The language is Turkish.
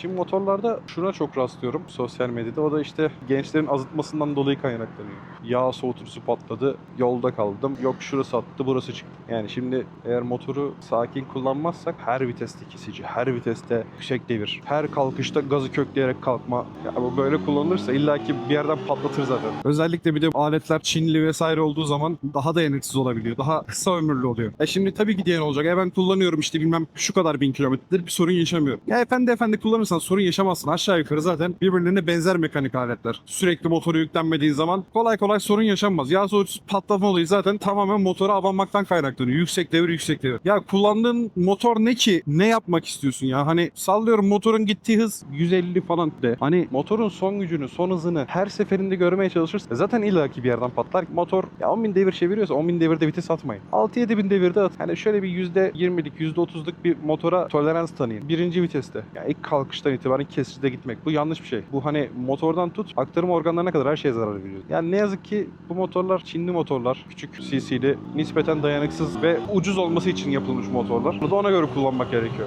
Şimdi motorlarda şuna çok rastlıyorum sosyal medyada. O da işte gençlerin azıtmasından dolayı kaynaklanıyor. Yağ soğutucusu patladı, yolda kaldım. Yok şurası attı, burası çıktı. Yani şimdi eğer motoru sakin kullanmazsak her viteste kesici, her viteste yüksek devir, her kalkışta gazı kökleyerek kalkma. Ya bu böyle kullanılırsa illaki bir yerden patlatır zaten. Özellikle bir de aletler Çinli vesaire olduğu zaman daha dayanıksız olabiliyor. Daha kısa ömürlü oluyor. E şimdi tabii ki diyen olacak. E ben kullanıyorum işte bilmem şu kadar bin kilometredir bir sorun yaşamıyorum. Ya efendi efendi kullanırsan sorun yaşamazsın. Aşağı yukarı zaten birbirlerine benzer mekanik aletler. Sürekli motoru yüklenmediğin zaman kolay kolay sorun yaşanmaz. Yağ soğutucu patlama olayı zaten tamamen motora abanmaktan kaynaklanıyor. Yüksek devir yüksek devir. Ya kullandığın motor ne ki? Ne yapmak istiyorsun ya? Hani sallıyorum motorun gittiği hız 150 falan de. Hani Motorun son gücünü, son hızını her seferinde görmeye çalışırsa zaten illaki bir yerden patlar. Motor ya 10.000 devir çeviriyorsa 10.000 devirde vites atmayın. 6-7 bin devirde at. Hani şöyle bir %20'lik, %30'luk bir motora tolerans tanıyın. Birinci viteste. Yani ilk kalkıştan itibaren kesicide gitmek. Bu yanlış bir şey. Bu hani motordan tut aktarım organlarına kadar her şeye zarar veriyor. Yani ne yazık ki bu motorlar Çinli motorlar. Küçük CC'li, nispeten dayanıksız ve ucuz olması için yapılmış motorlar. Bunu da ona göre kullanmak gerekiyor.